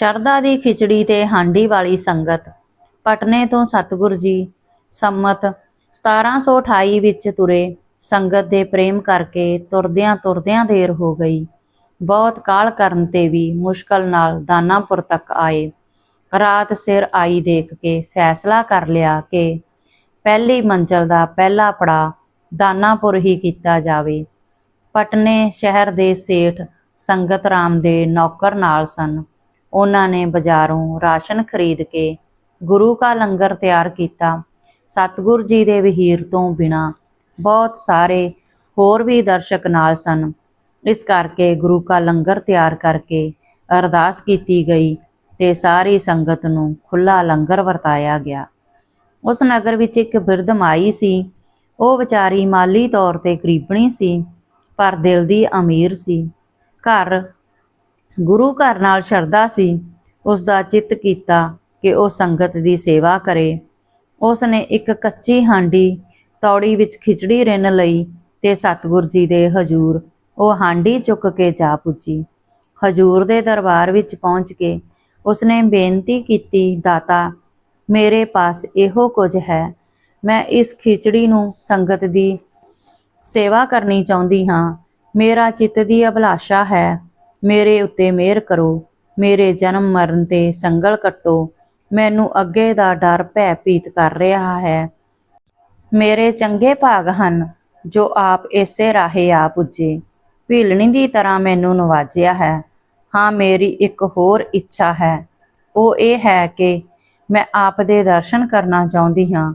ਸ਼ਰਧਾ ਦੀ ਖਿਚੜੀ ਤੇ ਹਾਂਡੀ ਵਾਲੀ ਸੰਗਤ। ਪਟਨੇ ਤੋਂ ਸਤਿਗੁਰ ਜੀ ਸੰਮਤ 1728 ਵਿੱਚ ਤੁਰੇ। ਸੰਗਤ ਦੇ ਪ੍ਰੇਮ ਕਰਕੇ ਤੁਰਦਿਆਂ ਤੁਰਦਿਆਂ ਦੇਰ ਹੋ ਗਈ। ਬਹੁਤ ਕਾਲ ਕਰਨ ਤੇ ਵੀ ਮੁਸ਼ਕਲ ਨਾਲ ਦਾਨਾਪੁਰ ਤੱਕ ਆਏ। ਰਾਤ ਸਿਰ ਆਈ ਦੇਖ ਕੇ ਫੈਸਲਾ ਕਰ ਲਿਆ ਕਿ ਪਹਿਲੀ ਮੰਜ਼ਲ ਦਾ ਪਹਿਲਾ ਪੜਾ ਦਾਨਾਪੁਰ ਹੀ ਕੀਤਾ ਜਾਵੇ। ਪਟਨੇ ਸ਼ਹਿਰ ਦੇ ਸੇਠ ਸੰਗਤ ਰਾਮ ਦੇ ਨੌਕਰ ਨਾਲ ਸਨ। ਉਹਨਾਂ ਨੇ ਬਾਜ਼ਾਰੋਂ ਰਾਸ਼ਨ ਖਰੀਦ ਕੇ ਗੁਰੂ ਕਾ ਲੰਗਰ ਤਿਆਰ ਕੀਤਾ। ਸਤਿਗੁਰ ਜੀ ਦੇ ਵਹੀਰ ਤੋਂ ਬਿਨਾ ਬਹੁਤ ਸਾਰੇ ਹੋਰ ਵੀ ਦਰਸ਼ਕ ਨਾਲ ਸਨ। ਇਸ ਕਰਕੇ ਗੁਰੂ ਕਾ ਲੰਗਰ ਤਿਆਰ ਕਰਕੇ ਅਰਦਾਸ ਕੀਤੀ ਗਈ ਤੇ ਸਾਰੀ ਸੰਗਤ ਨੂੰ ਖੁੱਲਾ ਲੰਗਰ ਵਰਤਾਇਆ ਗਿਆ। ਉਸ ਨਗਰ ਵਿੱਚ ਇੱਕ ਬਿਰਧ ਮਾਈ ਸੀ। ਉਹ ਵਿਚਾਰੀ ਮਾਲੀ ਤੌਰ ਤੇ ਗਰੀਬਣੀ ਸੀ, ਪਰ ਦਿਲ ਦੀ ਅਮੀਰ ਸੀ। ਘਰ ਗੁਰੂ ਘਰ ਨਾਲ ਸ਼ਰਧਾ ਸੀ ਉਸ ਦਾ ਚਿੱਤ ਕੀਤਾ ਕਿ ਉਹ ਸੰਗਤ ਦੀ ਸੇਵਾ ਕਰੇ। ਉਸ ਨੇ ਇੱਕ ਕੱਚੀ ਹਾਂਡੀ ਤੌੜੀ ਵਿੱਚ ਖਿਚੜੀ ਰਿੰਨ ਲਈ ਤੇ ਸਤਿਗੁਰ ਜੀ ਦੇ ਹਜੂਰ ਉਹ ਹਾਂਡੀ ਚੁੱਕ ਕੇ ਜਾ ਪੁੱਜੀ। ਹਜੂਰ ਦੇ ਦਰਬਾਰ ਵਿੱਚ ਪਹੁੰਚ ਕੇ ਉਸਨੇ ਬੇਨਤੀ ਕੀਤੀ, ਦਾਤਾ, ਮੇਰੇ ਪਾਸ ਇਹੋ ਕੁਝ ਹੈ। ਮੈਂ ਇਸ ਖਿਚੜੀ ਨੂੰ ਸੰਗਤ ਦੀ ਸੇਵਾ ਕਰਨੀ ਚਾਹੁੰਦੀ ਹਾਂ। ਮੇਰਾ ਚਿੱਤ ਦੀ ਅਭਿਲਾਸ਼ਾ ਹੈ। ਮੇਰੇ ਉੱਤੇ ਮਿਹਰ ਕਰੋ, ਮੇਰੇ ਜਨਮ ਮਰਨ ਤੇ ਸੰਗਲ ਕੱਟੋ, ਮੈਨੂੰ ਅੱਗੇ ਦਾ ਡਰ ਭੈ ਭੀਤ ਕਰ ਰਿਹਾ ਹੈ। ਮੇਰੇ ਚੰਗੇ ਭਾਗ ਹਨ, ਜੋ ਆਪ ਇਸੇ ਰਾਹੇ ਆ ਪੁੱਜੇ। ਭੀਲਣੀ ਦੀ ਤਰ੍ਹਾਂ ਮੈਨੂੰ ਨਵਾਜਿਆ ਹੈ। ਹਾਂ, ਮੇਰੀ ਇੱਕ ਹੋਰ ਇੱਛਾ ਹੈ। ਉਹ ਇਹ ਹੈ ਕਿ ਮੈਂ ਆਪ ਦੇ ਦਰਸ਼ਨ ਕਰਨਾ ਚਾਹੁੰਦੀ ਹਾਂ।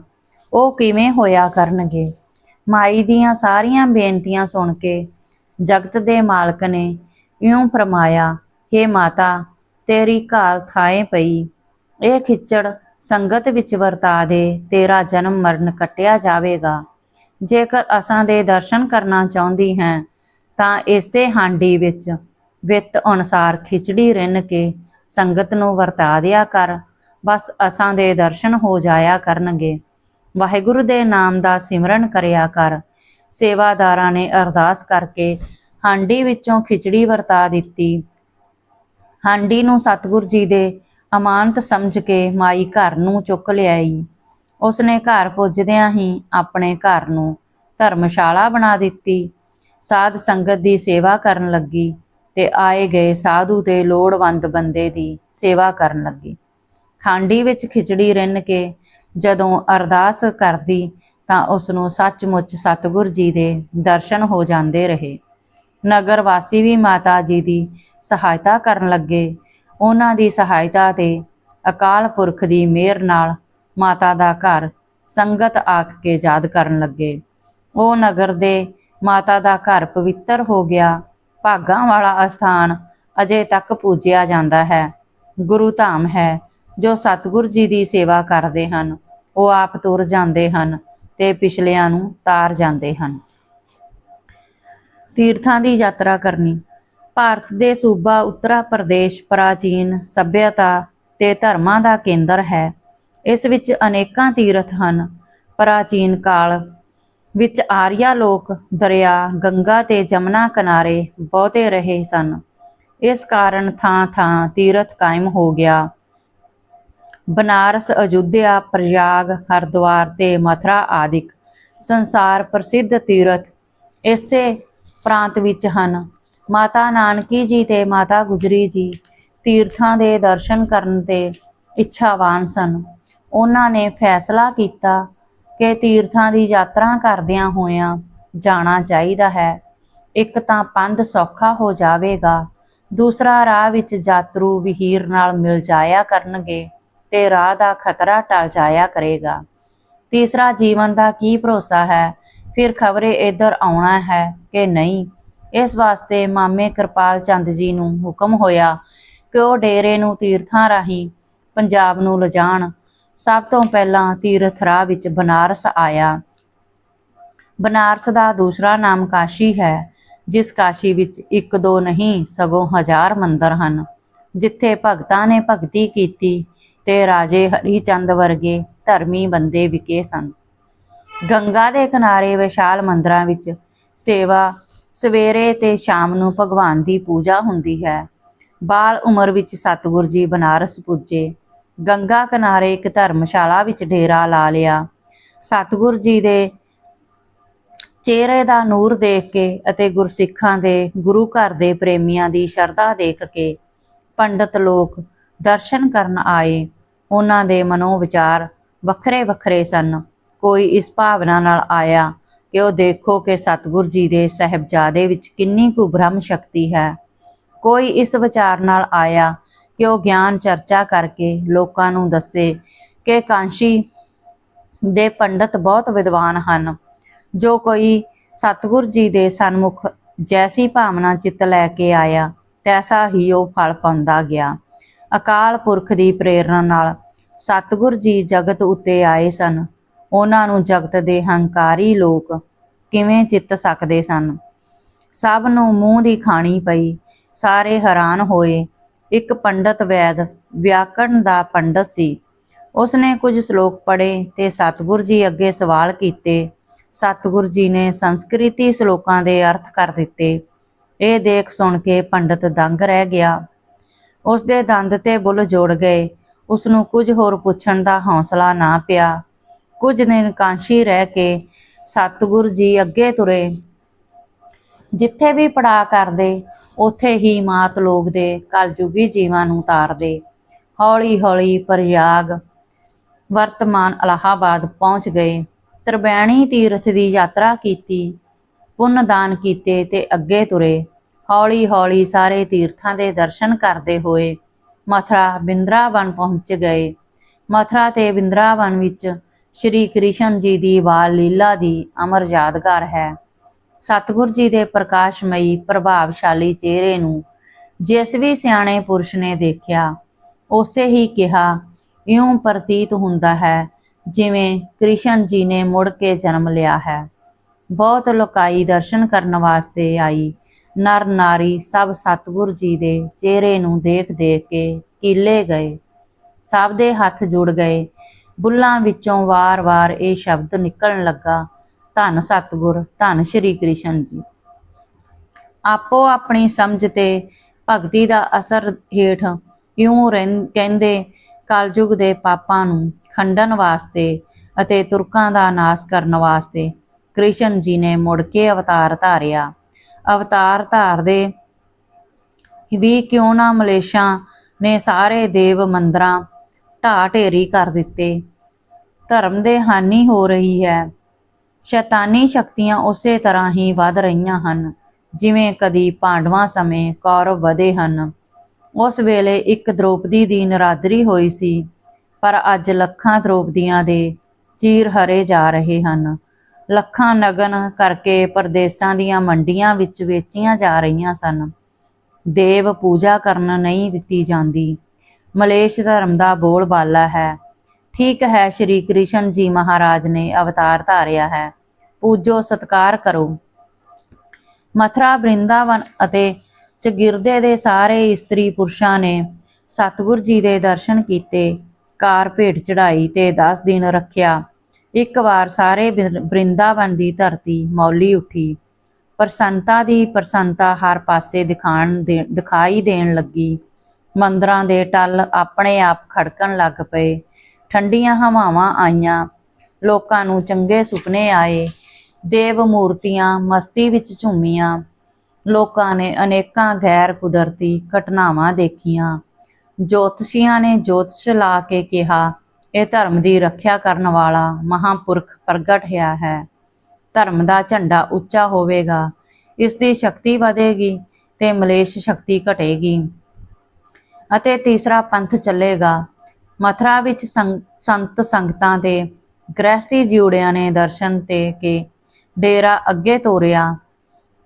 ਉਹ ਕਿਵੇਂ ਹੋਇਆ ਕਰਨਗੇ? ਮਾਈ ਦੀਆਂ ਸਾਰੀਆਂ ਬੇਨਤੀਆਂ ਸੁਣ ਕੇ ਜਗਤ ਦੇ ਮਾਲਕ ਨੇ ਇਉਂ ਫਰਮਾਇਆ हे ਮਾਤਾ, ਤੇਰੀ ਘਾਲ ਥਾਏ ਪਈ। ਇਹ ਖਿੱਚੜ ਸੰਗਤ ਵਿੱਚ ਵਰਤਾ ਦੇ, ਤੇਰਾ ਜਨਮ ਮਰਨ ਕੱਟਿਆ ਜਾਵੇਗਾ। ਜੇਕਰ ਅਸਾਂ ਦੇ ਦਰਸ਼ਨ ਕਰਨਾ ਚਾਹੁੰਦੀ ਹੈ, ਤਾਂ ਇਸੇ ਹਾਂਡੀ ਵਿੱਚ ਵਿੱਤ ਅਨੁਸਾਰ ਖਿਚੜੀ ਰਿੰਨ ਕੇ ਸੰਗਤ ਨੂੰ ਵਰਤਾ ਦਿਆ ਕਰ। ਬਸ ਅਸਾਂ ਦੇ ਦਰਸ਼ਨ ਹੋ ਜਾਇਆ ਕਰਨਗੇ। ਵਾਹਿਗੁਰੂ ਦੇ ਨਾਮ ਦਾ ਸਿਮਰਨ ਕਰਿਆ ਕਰ। ਸੇਵਾਦਾਰਾਂ ਨੇ ਅਰਦਾਸ ਕਰਕੇ ਹਾਂਡੀ ਵਿੱਚੋਂ ਖਿਚੜੀ ਵਰਤਾ ਦਿੱਤੀ। ਹਾਂਡੀ ਨੂੰ ਸਤਿਗੁਰ ਜੀ ਦੇ ਅਮਾਨਤ ਸਮਝ ਕੇ ਮਾਈ ਘਰ ਨੂੰ ਚੁੱਕ ਲਿਆਈ। ਉਸਨੇ ਘਰ ਪੁੱਜਦਿਆਂ ਹੀ ਆਪਣੇ ਘਰ ਨੂੰ ਧਰਮਸ਼ਾਲਾ ਬਣਾ ਦਿੱਤੀ। ਸਾਧ ਸੰਗਤ ਦੀ ਸੇਵਾ ਕਰਨ ਲੱਗੀ ਤੇ ਆਏ ਗਏ ਸਾਧੂ ਤੇ ਲੋੜਵੰਦ ਬੰਦੇ ਦੀ ਸੇਵਾ ਕਰਨ ਲੱਗੀ। ਹਾਂਡੀ ਵਿੱਚ ਖਿਚੜੀ ਰਿੰਨ ਕੇ ਜਦੋਂ ਅਰਦਾਸ ਕਰਦੀ ਤਾਂ ਉਸ ਨੂੰ ਸੱਚਮੁੱਚ ਸਤਿਗੁਰ ਜੀ ਦੇ ਦਰਸ਼ਨ ਹੋ ਜਾਂਦੇ ਰਹੇ। ਨਗਰ ਵਾਸੀ ਵੀ ਮਾਤਾ ਜੀ ਦੀ ਸਹਾਇਤਾ ਕਰਨ ਲੱਗੇ। ਉਹਨਾਂ ਦੀ ਸਹਾਇਤਾ ਤੇ ਅਕਾਲ ਪੁਰਖ ਦੀ ਮਿਹਰ ਨਾਲ ਮਾਤਾ ਦਾ ਘਰ ਸੰਗਤ ਆਖ ਕੇ ਯਾਦ ਕਰਨ ਲੱਗੇ। ਉਹ ਨਗਰ ਦੇ ਮਾਤਾ ਦਾ ਘਰ ਪਵਿੱਤਰ ਹੋ ਗਿਆ। ਭਾਗਾਂ ਵਾਲਾ ਅਸਥਾਨ ਅਜੇ ਤੱਕ ਪੂਜਿਆ ਜਾਂਦਾ ਹੈ। ਗੁਰੂ ਧਾਮ ਹੈ, ਜੋ ਸਤਿਗੁਰ ਜੀ ਦੀ ਸੇਵਾ ਕਰਦੇ ਹਨ। ਉਹ ਆਪ ਤੁਰ ਜਾਂਦੇ ਹਨ ਤੇ ਪਿਛਲਿਆਂ ਨੂੰ ਤਾਰ ਜਾਂਦੇ ਹਨ। ਤੀਰਥਾਂ ਦੀ ਯਾਤਰਾ ਕਰਨੀ। ਭਾਰਤ ਦੇ ਸੂਬਾ ਉੱਤਰਾ ਪ੍ਰਦੇਸ਼ ਪ੍ਰਾਚੀਨ ਸੱਭਿਅਤਾ ਤੇ ਧਰਮਾਂ ਦਾ ਕੇਂਦਰ ਹੈ। ਇਸ ਵਿੱਚ ਅਨੇਕਾਂ ਤੀਰਥ ਹਨ। ਪ੍ਰਾਚੀਨ ਕਾਲ ਵਿੱਚ ਆਰੀਆ ਲੋਕ, ਦਰਿਆ, ਗੰਗਾ ਤੇ ਜਮਨਾ ਕਿਨਾਰੇ ਬਹੁਤੇ ਰਹੇ ਸਨ। ਇਸ ਕਾਰਨ ਥਾਂ-ਥਾਂ ਤੀਰਥ ਕਾਇਮ ਹੋ ਗਿਆ। ਬਨਾਰਸ, ਅਯੁੱਧਿਆ, ਪ੍ਰਯਾਗ, ਹਰਿਦੁਆਰ ਤੇ ਮਥਰਾ ਆਦਿਕ ਸੰਸਾਰ ਪ੍ਰਸਿੱਧ ਤੀਰਥ ਇਸੇ ਪ੍ਰਾਂਤ ਵਿੱਚ ਹਨ। ਮਾਤਾ ਨਾਨਕੀ ਜੀ ਤੇ ਮਾਤਾ ਗੁਜਰੀ ਜੀ ਤੀਰਥਾਂ ਦੇ ਦਰਸ਼ਨ ਕਰਨ ਤੇ ਇੱਛਾਵਾਨ ਸਨ। ਉਹਨਾਂ ਨੇ ਫੈਸਲਾ ਕੀਤਾ ਕਿ ਤੀਰਥਾਂ ਦੀ ਯਾਤਰਾ ਕਰਦਿਆਂ ਹੋਇਆਂ ਜਾਣਾ ਚਾਹੀਦਾ ਹੈ। ਇੱਕ ਤਾਂ ਪੰਧ ਸੌਖਾ ਹੋ ਜਾਵੇਗਾ। ਦੂਸਰਾ ਰਾਹ ਵਿੱਚ ਯਾਤਰੂ ਵਿਹੀਰ ਨਾਲ ਮਿਲ ਜਾਇਆ ਕਰਨਗੇ ਤੇ ਰਾਹ ਦਾ ਖਤਰਾ ਟਲ ਜਾਇਆ ਕਰੇਗਾ। ਤੀਸਰਾ ਜੀਵਨ ਦਾ ਕੀ ਭਰੋਸਾ ਹੈ? ਫਿਰ ਖਬਰੇ ਇੱਧਰ ਆਉਣਾ ਹੈ। ਕਿ ਨਹੀਂ। ਇਸ ਵਾਸਤੇ ਮਾਮੇ ਕਿਰਪਾਲ ਚੰਦ ਜੀ ਨੂੰ ਹੁਕਮ ਹੋਇਆ ਕਿ ਉਹ ਡੇਰੇ ਨੂੰ ਤੀਰਥਾਂ ਰਾਹੀਂ ਪੰਜਾਬ ਨੂੰ ਲਿਜਾਣ। ਸਭ ਤੋਂ ਪਹਿਲਾਂ ਤੀਰਥ ਰਾਹ ਵਿੱਚ ਬਨਾਰਸ ਆਇਆ। ਬਨਾਰਸ ਦਾ ਦੂਸਰਾ ਨਾਮ ਕਾਸ਼ੀ ਹੈ, ਜਿਸ ਕਾਸ਼ੀ ਵਿੱਚ ਇੱਕ ਦੋ ਨਹੀਂ, ਸਗੋਂ ਹਜ਼ਾਰ ਮੰਦਰ ਹਨ, ਜਿੱਥੇ ਭਗਤਾਂ ਨੇ ਭਗਤੀ ਕੀਤੀ ਤੇ ਰਾਜੇ ਹਰੀ ਚੰਦ ਵਰਗੇ ਧਰਮੀ ਬੰਦੇ ਵਿਕੇ ਸਨ। ਗੰਗਾ ਦੇ ਕਿਨਾਰੇ ਵਿਸ਼ਾਲ ਮੰਦਰਾਂ ਵਿੱਚ ਸੇਵਾ ਸਵੇਰੇ ਤੇ ਸ਼ਾਮ ਨੂੰ ਭਗਵਾਨ ਦੀ ਪੂਜਾ ਹੁੰਦੀ ਹੈ। ਬਾਲ ਉਮਰ ਵਿੱਚ ਸਤਿਗੁਰ ਜੀ ਬਨਾਰਸ ਪੁੱਜੇ। ਗੰਗਾ ਕਿਨਾਰੇ ਇੱਕ ਧਰਮਸ਼ਾਲਾ ਵਿੱਚ ਡੇਰਾ ਲਾ ਲਿਆ। ਸਤਿਗੁਰ ਜੀ ਦੇ ਚਿਹਰੇ ਦਾ ਨੂਰ ਦੇਖ ਕੇ ਅਤੇ ਗੁਰਸਿੱਖਾਂ ਦੇ ਗੁਰੂ ਘਰ ਦੇ ਪ੍ਰੇਮੀਆਂ ਦੀ ਸ਼ਰਧਾ ਦੇਖ ਕੇ ਪੰਡਤ ਲੋਕ ਦਰਸ਼ਨ ਕਰਨ ਆਏ। ਉਹਨਾਂ ਦੇ ਮਨੋ ਵਿਚਾਰ ਵੱਖਰੇ ਵੱਖਰੇ ਸਨ। ਕੋਈ ਇਸ ਭਾਵਨਾ ਨਾਲ ਆਇਆ ਕਿ ਉਹ ਦੇਖੋ ਕਿ ਸਤਿਗੁਰ ਜੀ ਦੇ ਸਹਿਬਜ਼ਾਦੇ ਵਿੱਚ ਕਿੰਨੀ ਕੁ ਬ੍ਰਹਮ ਸ਼ਕਤੀ ਹੈ। ਕੋਈ ਇਸ ਵਿਚਾਰ ਨਾਲ ਆਇਆ ਕਿ ਉਹ ਗਿਆਨ ਚਰਚਾ ਕਰਕੇ ਲੋਕਾਂ ਨੂੰ ਦੱਸੇ ਕਿ ਕਾਂਸ਼ੀ ਦੇ ਪੰਡਤ ਬਹੁਤ ਵਿਦਵਾਨ ਹਨ। ਜੋ ਕੋਈ ਸਤਿਗੁਰ ਜੀ ਦੇ ਸਨਮੁਖ ਜੈਸੀ ਭਾਵਨਾ ਚਿੱਤ ਲੈ ਕੇ ਆਇਆ, ਤੈਸਾ ਹੀ ਉਹ ਫਲ ਪਾਉਂਦਾ ਗਿਆ। ਅਕਾਲ ਪੁਰਖ ਦੀ ਪ੍ਰੇਰਣਾ ਨਾਲ ਸਤਿਗੁਰ ਜੀ ਜਗਤ ਉੱਤੇ ਆਏ ਸਨ। ਉਹਨਾਂ ਨੂੰ ਜਗਤ ਦੇ ਹੰਕਾਰੀ ਲੋਕ ਕਿਵੇਂ ਚਿੱਤ ਸਕਦੇ ਸਨ? ਸਭ ਨੂੰ ਮੂੰਹ ਦੀ ਖਾਣੀ ਪਈ, ਸਾਰੇ ਹੈਰਾਨ ਹੋਏ। ਇੱਕ ਪੰਡਤ ਵੈਦ ਵਿਆਕਰਣ ਦਾ ਪੰਡਤ ਸੀ। ਉਸਨੇ ਕੁਝ ਸ਼ਲੋਕ ਪੜ੍ਹੇ ਤੇ ਸਤਿਗੁਰ ਜੀ ਅੱਗੇ ਸਵਾਲ ਕੀਤੇ। ਸਤਿਗੁਰ ਜੀ ਨੇ ਸੰਸਕ੍ਰਿਤੀ ਸ਼ਲੋਕਾਂ ਦੇ ਅਰਥ ਕਰ ਦਿੱਤੇ। ਇਹ ਦੇਖ ਸੁਣ ਕੇ ਪੰਡਤ ਦੰਗ ਰਹਿ ਗਿਆ। ਉਸ ਦੇ ਦੰਦ ਤੇ ਬੁੱਲ ਜੋੜ ਗਏ। ਉਸ ਨੂੰ ਕੁਝ ਹੋਰ ਪੁੱਛਣ ਦਾ ਹੌਸਲਾ ਨਾ ਪਿਆ। ਕੁਝ ਦਿਨ ਕਾਂਸ਼ੀ ਰਹਿ ਕੇ ਸਤਿਗੁਰ ਜੀ ਅੱਗੇ ਤੁਰੇ। ਜਿੱਥੇ ਵੀ ਪੜਾ ਕਰਦੇ, ਉੱਥੇ ਹੀ ਮਾਤ ਲੋਕ ਦੇ ਕਲਯੁਗੀ ਜੀਵਾਂ ਨੂੰ ਤਾਰਦੇ। ਹੌਲੀ ਹੌਲੀ ਪ੍ਰਯਾਗ ਵਰਤਮਾਨ ਅਲਾਹਾਬਾਦ ਪਹੁੰਚ ਗਏ। ਤਰਬੈਣੀ ਤੀਰਥ ਦੀ ਯਾਤਰਾ ਕੀਤੀ, ਪੁੰਨ ਦਾਨ ਕੀਤੇ ਤੇ ਅੱਗੇ ਤੁਰੇ। ਹੌਲੀ ਹੌਲੀ ਸਾਰੇ ਤੀਰਥਾਂ ਦੇ ਦਰਸ਼ਨ ਕਰਦੇ ਹੋਏ ਮਥਰਾ ਬਿੰਦਰਾਵਨ ਪਹੁੰਚ ਗਏ। ਮਥਰਾ ਤੇ ਬਿੰਦਰਾਵਨ ਵਿੱਚ ਸ਼੍ਰੀ ਕ੍ਰਿਸ਼ਨ ਜੀ ਦੀ ਬਾਲ ਲੀਲਾ ਦੀ ਅਮਰ ਯਾਦਗਾਰ ਹੈ। ਸਤਿਗੁਰ ਜੀ ਦੇ ਪ੍ਰਕਾਸ਼ਮਈ ਪ੍ਰਭਾਵਸ਼ਾਲੀ ਚਿਹਰੇ ਨੂੰ ਜਿਸ ਵੀ ਸਿਆਣੇ ਪੁਰਸ਼ ਨੇ ਦੇਖਿਆ, ਉਸੇ ਹੀ ਕਿਹਾ, ਇਉਂ ਪ੍ਰਤੀਤ ਹੁੰਦਾ ਹੈ ਜਿਵੇਂ ਕ੍ਰਿਸ਼ਨ ਜੀ ਨੇ ਮੁੜ ਕੇ ਜਨਮ ਲਿਆ ਹੈ। ਬਹੁਤ ਲੋਕਾਈ ਦਰਸ਼ਨ ਕਰਨ ਵਾਸਤੇ ਆਈ ਨਰ ਨਾਰੀ ਸਭ ਸਤਿਗੁਰ ਜੀ ਦੇ ਚਿਹਰੇ ਨੂੰ ਦੇਖ ਦੇਖ ਕੇ ਕੀਲੇ ਗਏ। ਸਭ ਦੇ ਹੱਥ ਜੁੜ ਗਏ। ਬੁੱਲਾਂ ਵਿੱਚੋਂ ਵਾਰ-ਵਾਰ ਇਹ ਸ਼ਬਦ ਨਿਕਲਣ ਲੱਗਾ, ਧੰਨ ਸਤਿਗੁਰ, ਧੰਨ ਸ਼੍ਰੀ ਕ੍ਰਿਸ਼ਨ ਜੀ। ਆਪੋ ਆਪਣੀ ਸਮਝ ਤੇ ਭਗਤੀ ਦਾ ਅਸਰ ਹੇਠ ਇਉਂ ਕਹਿੰਦੇ ਕਲਯੁਗ ਦੇ ਪਾਪਾਂ ਨੂੰ ਖੰਡਨ ਵਾਸਤੇ ਅਤੇ ਤੁਰਕਾਂ ਦਾ ਨਾਸ਼ ਕਰਨ ਵਾਸਤੇ ਕ੍ਰਿਸ਼ਨ ਜੀ ਨੇ ਮੁੜ ਕੇ ਅਵਤਾਰ ਧਾਰਿਆ। ਅਵਤਾਰ ਧਾਰਦੇ ਵੀ ਕਿਉਂ ਨਾ ਮਲੇਸ਼ਾਂ ਨੇ ਸਾਰੇ ਦੇਵ ਮੰਦਰਾਂ ਢਾਹ ਢੇਰੀ ਕਰ ਦਿੱਤੇ। ਧਰਮ ਦੇ ਹਾਨੀ ਹੋ ਰਹੀ ਹੈ। ਸ਼ੈਤਾਨੀ ਸ਼ਕਤੀਆਂ ਉਸੇ ਤਰ੍ਹਾਂ ਹੀ ਵੱਧ ਰਹੀਆਂ ਹਨ, ਜਿਵੇਂ ਕਦੀ ਪਾਂਡਵਾਂ ਸਮੇਂ ਕੌਰਵ ਵਧੇ ਹਨ। ਉਸ ਵੇਲੇ ਇੱਕ ਦ੍ਰੋਪਦੀ ਦੀ ਨਰਾਦਰੀ ਹੋਈ ਸੀ, ਪਰ ਅੱਜ ਲੱਖਾਂ ਦ੍ਰੋਪਦੀਆਂ ਦੇ ਚੀਰ ਹਰੇ ਜਾ ਰਹੇ ਹਨ। ਲੱਖਾਂ ਨਗਨ ਕਰਕੇ ਪਰਦੇਸਾਂ ਦੀਆਂ ਮੰਡੀਆਂ ਵਿੱਚ ਵੇਚੀਆਂ ਜਾ ਰਹੀਆਂ ਸਨ। ਦੇਵ ਪੂਜਾ ਕਰਨ ਨਹੀਂ ਦਿੱਤੀ ਜਾਂਦੀ। ਮਲੇਸ਼ ਧਰਮ ਦਾ ਬੋਲ ਬਾਲਾ ਹੈ। ਠੀਕ ਹੈ, ਸ਼੍ਰੀ ਕ੍ਰਿਸ਼ਨ ਜੀ ਮਹਾਰਾਜ ਨੇ ਅਵਤਾਰ ਧਾਰਿਆ ਹੈ। ਪੂਜੋ, ਸਤਕਾਰ ਕਰੋ। ਮਥਰਾ, ਬ੍ਰਿੰਦਾਵਨ ਅਤੇ ਚਗਿਰਦੇ ਦੇ ਸਾਰੇ ਇਸਤਰੀ ਪੁਰਸ਼ਾਂ ਨੇ ਸਤਿਗੁਰ ਜੀ ਦੇ ਦਰਸ਼ਨ ਕੀਤੇ, ਕਾਰ ਭੇਟ ਚੜਾਈ ਤੇ 10 ਦਿਨ ਰੱਖਿਆ। ਇੱਕ ਵਾਰ ਸਾਰੇ ਬ੍ਰਿ- ਬ੍ਰਿੰਦਾਵਨ ਦੀ ਧਰਤੀ ਮੌਲੀ ਉੱਠੀ। ਪ੍ਰਸੰਨਤਾ ਦੀ ਪ੍ਰਸੰਨਤਾ ਹਰ ਪਾਸੇ ਦਿਖਾਣ ਦੇ, ਦਿਖਾਈ ਦੇਣ ਲੱਗੀ। ਮੰਦਰਾਂ ਦੇ ਟੱਲ ਆਪਣੇ ਆਪ ਖੜਕਣ ਲੱਗ ਪਏ। ਠੰਡੀਆਂ ਹਵਾਵਾਂ ਆਈਆਂ। ਲੋਕਾਂ ਨੂੰ ਚੰਗੇ ਸੁਪਨੇ ਆਏ। ਦੇਵ ਮੂਰਤੀਆਂ ਮਸਤੀ ਵਿੱਚ ਝੂਮੀਆਂ। ਲੋਕਾਂ ਨੇ ਅਨੇਕਾਂ ਗੈਰ ਕੁਦਰਤੀ ਘਟਨਾਵਾਂ ਦੇਖੀਆਂ। ਜੋਤਸ਼ੀਆਂ ਨੇ ਜੋਤਸ਼ ਲਾ ਕੇ ਕਿਹਾ, ਇਹ ਧਰਮ ਦੀ ਰੱਖਿਆ ਕਰਨ ਵਾਲਾ ਮਹਾਪੁਰਖ ਪ੍ਰਗਟ ਹੋਇਆ ਹੈ। ਧਰਮ ਦਾ ਝੰਡਾ ਉੱਚਾ ਹੋਵੇਗਾ। ਇਸ ਦੀ ਸ਼ਕਤੀ ਵਧੇਗੀ ਤੇ ਮਲੇਸ਼ ਸ਼ਕਤੀ ਘਟੇਗੀ। ਅਤੇ ਤੀਸਰਾ ਪੰਥ ਚੱਲੇਗਾ। ਮਥਰਾ ਵਿੱਚ ਸੰਤ ਸੰਗਤਾਂ ਦੇ ਗ੍ਰਹਿਸਤੀ ਜਿਉੜਿਆਂ ਨੇ ਦਰਸ਼ਨ ਤੇ ਕੇ ਡੇਰਾ ਅੱਗੇ ਤੋਰਿਆ।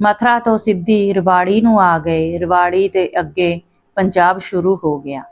ਮਥਰਾ ਤੋਂ ਸਿੱਧੀ ਰਿਵਾੜੀ ਨੂੰ ਆ ਗਏ। ਰਿਵਾੜੀ ਤੇ ਅੱਗੇ ਪੰਜਾਬ ਸ਼ੁਰੂ ਹੋ ਗਿਆ।